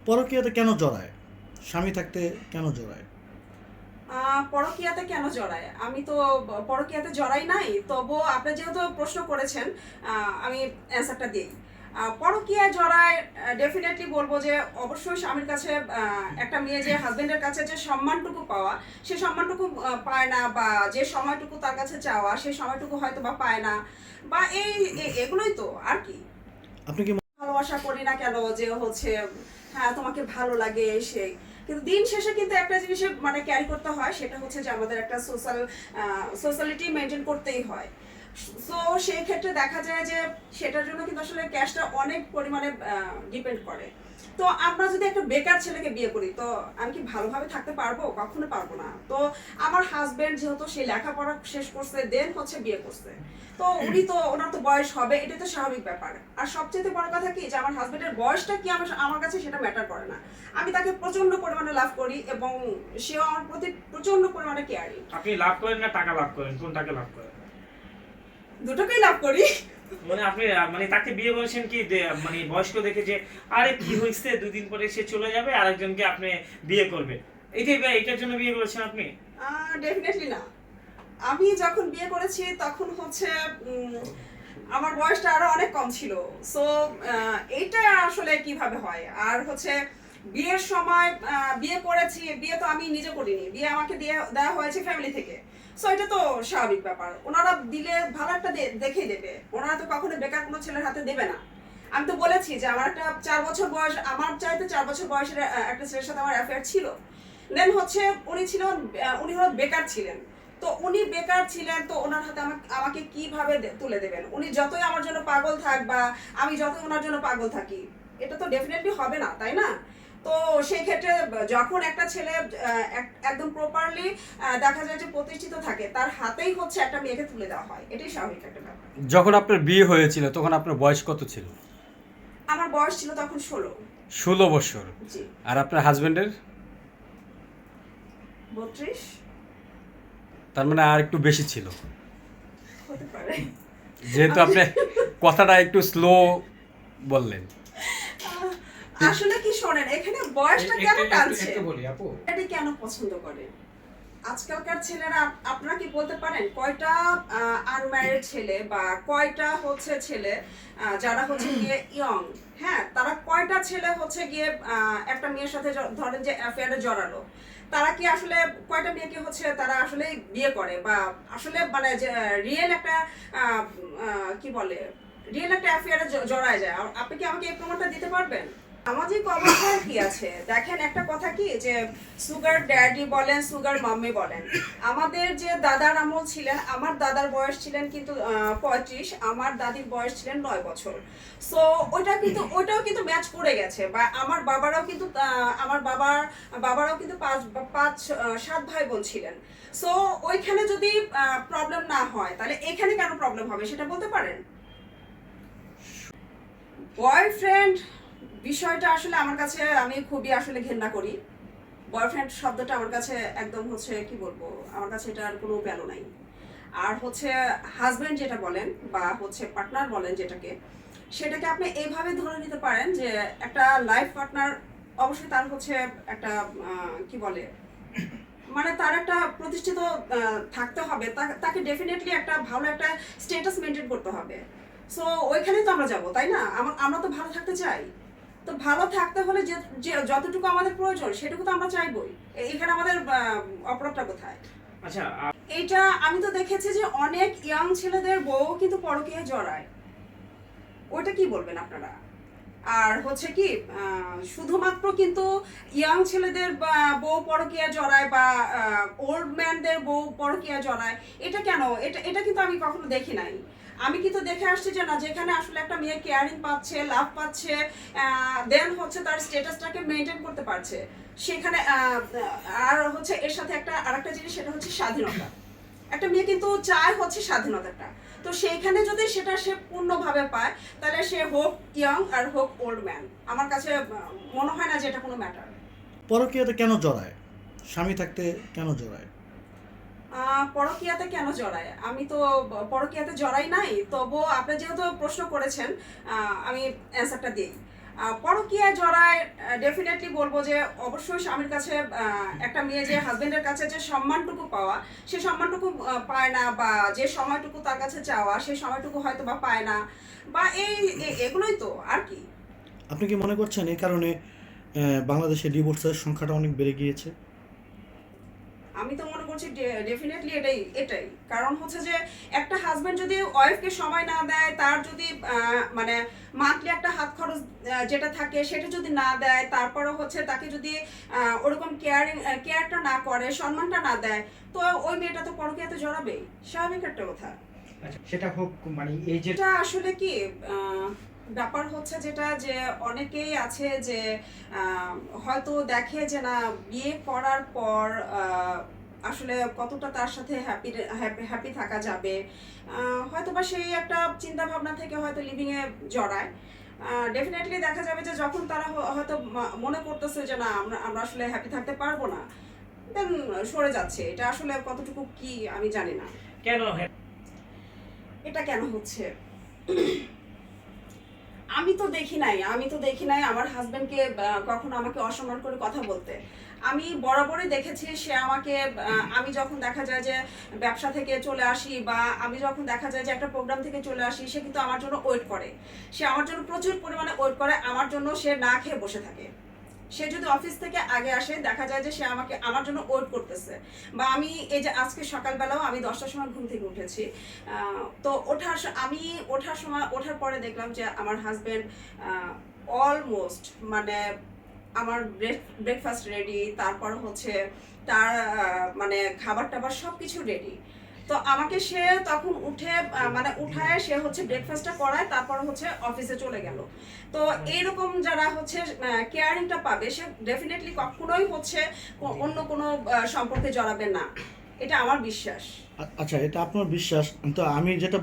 পরকীয়াতে কেন জড়ায়? স্বামী থাকতে কেন জড়ায়? পরকীয়াতে কেন জড়ায়? আমি তো পরকীয়াতে জড়াই নাই তবুও আপনি যেহেতু প্রশ্ন করেছেন আমি অ্যান্সারটা দিই। আহ, পরকীয়ায় জড়ায় ডেফিনেটলি বলব যে অবশ্যই স্বামীর কাছে একটা মেয়ে যে হাজবেন্ডের কাছে যে সম্মানটুকু পাওয়া সে সম্মানটুকু পায় না বা যে সময়টুকু তার কাছে চাওয়া সেই সময়টুকু হয়তো বা পায় না বা এই এগুলোই তো আর কি। আপনি কি ভালোবাসা করি না কেন যে হচ্ছে হ্যাঁ তোমাকে ভালো লাগে এসে কিন্তু দিন শেষে কিন্তু একটা জিনিসে মানে ক্যারি করতে হয়, সেটা হচ্ছে যে আমাদের একটা সোশ্যাল সোশ্যালিটি মেনটেন করতেই হয়। সো সেই ক্ষেত্রে দেখা যায় যে সেটার জন্য কিন্তু আসলে ক্যাশটা অনেক পরিমাণে ডিপেন্ড করে। তো আমরা যদি একটা বেকার ছেলেকে বিয়ে করি, তো আমি কি ভালোভাবে থাকতে পারব? কখনো পারব না। তো আমার হাজবেন্ড যেহেতু সে লেখাপড়া শেষ করছে দেন হচ্ছে বিয়ে করছে। তো উনি তো, ওনার তো বয়স হবে এটা তো স্বাভাবিক ব্যাপার। আর সবচেয়ে বড় কথা কি, যে আমার হাজবেন্ডের বয়সটা কি আমার আমার কাছে সেটা ম্যাটার করে না। আমি তাকে প্রচণ্ড পরিমাণে লাভ করি এবং সেও আমার প্রতি প্রচণ্ড পরিমাণে কেয়ারিং আপনি লাভ করেন না, টাকা লাভ করেন? কোনটাকে লাভ করেন? দুটোকেই লাভ করি। মানে আপনি মানে তাকে বিয়ে বলছেন কি মানে বয়স্ক দেখে যে আরে কি হয়েছে দুদিন পরে সে চলে যাবে আরেকজনকে আপনি বিয়ে করবে এইটাই এইটার জন্য বিয়ে করেছেন আপনি? ডেফিনেটলি না। আমি যখন বিয়ে করেছি তখন হচ্ছে আমার বয়সটা আরও অনেক কম ছিল। সো এইটা আসলে কীভাবে হয়? আর হচ্ছে বিয়ের সময় বিয়ে করেছি, বিয়ে তো আমি নিজে করিনি, বিয়ে আমাকে দিয়ে দেওয়া হয়েছে ফ্যামিলি থেকে। সো এটা তো স্বাভাবিক ব্যাপার। ওনারা দিলে ভালো একটা দেখেই দেবে। ওনারা তো কখনো বেকার কোনো ছেলের হাতে দেবে না। আমি তো বলেছি যে আমার একটা চার বছর বয়স, আমার চাইতে চার বছর বয়সের একটা ছেলের সাথে আমার অ্যাফেয়ার ছিল। দেন হচ্ছে উনি ছিল উনি হলো বেকার ছিলেন। তো উনি বেকার ছিলেন, তো ওনার হাতে আমাকে আমাকে কীভাবে তুলে দেবেন? উনি যতই আমার জন্য পাগল থাক বা আমি যতই ওনার জন্য পাগল থাকি, এটা তো ডেফিনেটলি হবে না, তাই না? তো সেই ক্ষেত্রে যখন একটা ছেলে এক- একদম প্রপারলি দেখা যায় যে প্রতিষ্ঠিত থাকে তার হাতেই হচ্ছে একটা মেয়েকে তুলে দেওয়া হয়। এটাই স্বাভাবিক একটা ব্যাপার। যখন আপনার বিয়ে হয়েছিল তখন আপনার বয়স কত ছিল? আমার বয়স ছিল তখন ষোলো। ষোলো বছর। জি। আর আপনার হাজবেন্ডের বত্রিশ। তার মানে আর একটু বেশি ছিল। হতে পারে। যেহেতু আপনি কথাটা একটু স্লো বললেন। আসলে কি শোনেন এখানে বয়সটা কেন টানছে একটু বলি আপু। এটা কেন পছন্দ করে আজকালকার ছেলেরা আপনারা কি বলতে পারেন কয়টা আনম্যারিড ছেলে বা কয়টা হচ্ছে ছেলে যারা হচ্ছে গিয়ে ইয়ং হ্যাঁ তারা কয়টা ছেলে হচ্ছে গিয়ে একটা মেয়ের সাথে ধরেন যে অ্যাফেয়ারে জড়ালো তারা কি আসলে কয়টা মেয়েকে হচ্ছে তারা আসলে বিয়ে করে বা আসলে মানে যে রিয়েল একটা কি বলে রিয়েল একটা অ্যাফেয়ারে জড়ায় যায়? আপনি কি আমাকে এই প্রমাণটা দিতে পারবেন? সামাজিক অবস্থায় কি আছে? দেখেন, একটা কথা কি যে সুগার ড্যাডি বলেন সুগার মাম্মি বলেন। আমাদের যে দাদার আমল ছিলেন, আমার দাদার বয়স ছিলেন কিন্তু পঁয়ত্রিশ, আমার দাদির বয়স ছিলেন নয় বছর। সো ওইটা কিন্তু, ওইটাও কিন্তু ম্যাচ করে গেছে। বা, আমার বাবারাও কিন্তু আমার বাবার, বাবারাও কিন্তু পাঁচ পাঁচ সাত ভাই বোন ছিলেন। সো ওইখানে যদি প্রবলেম না হয়, তাহলে এখানে কেন প্রবলেম হবে, সেটা বলতে পারেন? বয়ফ্রেন্ড বিষয়টা আসলে আমার কাছে, আমি খুবই আসলে ঘেন্না করি। বয়ফ্রেন্ড শব্দটা আমার কাছে একদম হচ্ছে, কি বলব, আমার কাছে এটার কোনো ভ্যালু নাই। আর হচ্ছে হাজবেন্ড যেটা বলেন বা হচ্ছে পার্টনার বলেন যেটাকে, সেটাকে আপনি এইভাবে ধরে নিতে পারেন যে একটা লাইফ পার্টনার অবশ্যই তার হচ্ছে একটা কি বলে মানে তার একটা প্রতিষ্ঠিত থাকতে হবে। তাকে ডেফিনেটলি একটা ভালো একটা স্ট্যাটাস মেনটেন করতে হবে। সো ওইখানেই তো আমরা যাব, তাই না? আমরা তো ভালো থাকতে চাই। তো ভালো থাকতে হলে যে যতটুকু আমাদের প্রয়োজন সেটুকু তো আমরা চাইবই। এখানে আমাদের অপরাধটা কোথায়? আচ্ছা এইটা আমি তো দেখেছি যে অনেক ইয়াং ছেলেদের বউ কিন্তু পরকীয়া জড়ায়। ওটা কি বলবেন আপনারা? আর হচ্ছে কি শুধুমাত্র কিন্তু ইয়াং ছেলেদের বউ পরকীয়া জড়ায় বা ওল্ড ম্যানদের বউ পরকীয়া জড়ায় এটা কেন? এটা এটা কিন্তু আমি কখনো দেখি নাই। আমি কিন্তু দেখে আসছি যে না, যেখানে আসলে একটা মেয়ে কেয়ারিং পাচ্ছে লাভ পাচ্ছে দেন হচ্ছে তার স্ট্যাটাসটাকে মেনটেন করতে পারছে। সেখানে আর হচ্ছে এর সাথে একটা, আরেকটা জিনিস, সেটা হচ্ছে স্বাধীনতা। একটা মেয়ে কিন্তু চায় হচ্ছে স্বাধীনতাটা। তো সেইখানে যদি সেটা সে পূর্ণভাবে পায়, তাহলে সে হোক ইয়াং আর হোক ওল্ড ম্যান আমার কাছে মনে হয় না যে এটা কোনো ম্যাটার পরকীয়তে কেন জড়ায়? স্বামী থাকতে কেন জড়ায়? পরকীয়াতে কেন জড়ায়? আমি তো পরকীয়াতে জড়াই নাই তবুও আপনি যেহেতু প্রশ্ন করেছেন আমি অ্যান্সারটা দিই। আহ, পরকীয়ায় জড়ায় ডেফিনেটলি বলব যে অবশ্যই স্বামীর কাছে একটা মেয়ে যে হাজবেন্ডের কাছে যে সম্মানটুকু পাওয়া সে সম্মানটুকু পায় না বা যে সময়টুকু তার কাছে চাওয়া সেই সময়টুকু হয়তো বা পায় না বা এই এগুলোই তো আর কি। আপনি কি মনে করছেন এই কারণে বাংলাদেশে ডিভোর্সের সংখ্যাটা অনেক বেড়ে গিয়েছে? আমি তো মনে করছি ডেফিনেটলি এটাই এটাই। কারণ হচ্ছে যে একটা হাজবেন্ড যদি ওয়াইফকে সময় না দেয় তার যদি মানে মান্থলি একটা হাত খরচ যেটা থাকে সেটা যদি না দেয় তারপরে হচ্ছে তাকে যদি ওরকম কেয়ারিং কেয়ারটা না করে সম্মানটা না দেয় তো ওই মেয়েটা তো পরকীয়াতে জড়াবেই। স্বাভাবিক একটা কথা। আচ্ছা সেটা হোক মানে এই যে এটা আসলে কি ব্যাপার হচ্ছে যেটা যে অনেকেই আছে যে আহ, হয়তো দেখে যে না বিয়ে করার পর আহ, আসলে কতটা তার সাথে হ্যাপি হ্যাপি থাকা যাবে হয়তো বা সেই একটা চিন্তা ভাবনা থেকে হয়তো লিভিং এ জড়ায়। ডেফিনেটলি দেখা যাবে যে যখন তারা হয়তো মনে করতেছে যে না আমরা আমরা আসলে হ্যাপি থাকতে পারব না দেন সরে যাচ্ছে। এটা আসলে কতটুকু কি আমি জানি না। কেন হ্যাঁ? এটা কেন হচ্ছে? আমি তো দেখি নাই, আমি তো দেখি নাই আমার হাজবেন্ডকে কখনো আমাকে অসম্মান করে কথা বলতে। আমি বরাবরই দেখেছি সে আমাকে আমি যখন দেখা যায় যে ব্যবসা থেকে চলে আসি বা আমি যখন দেখা যায় যে একটা প্রোগ্রাম থেকে চলে আসি, সে কিন্তু আমার জন্য ওয়েট করে। সে আমার জন্য প্রচুর পরিমাণে ওয়েট করে, আমার জন্য সে না খেয়ে বসে থাকে। সে যদি অফিস থেকে আগে আসে, দেখা যায় যে সে আমাকে আমার জন্য ওয়েট করতেছে। বা আমি এই যে আজকে সকালবেলাও আমি দশটার সময় ঘুম থেকে উঠেছি। তো ওঠার আমি ওঠার সময়, ওঠার পরে দেখলাম যে আমার হাজব্যান্ড অলমোস্ট মানে আমার ব্রেকফাস্ট রেডি তারপর হচ্ছে তার মানে খাবার টাবার সব কিছু রেডি তো আমাকে সে তখন উঠে মানে উঠায় সে হচ্ছে ব্রেকফাস্টটা করায় তারপর হচ্ছে অফিসে চলে গেল। তো এইরকম যারা হচ্ছে কেয়ারিংটা পাবে সে ডেফিনেটলি কখনোই হচ্ছে অন্য কোনো সম্পর্কে জড়াবে না। এটা আমার বিশ্বাস। আচ্ছা এটা আপনার বিশ্বাস। তো আমি যেটা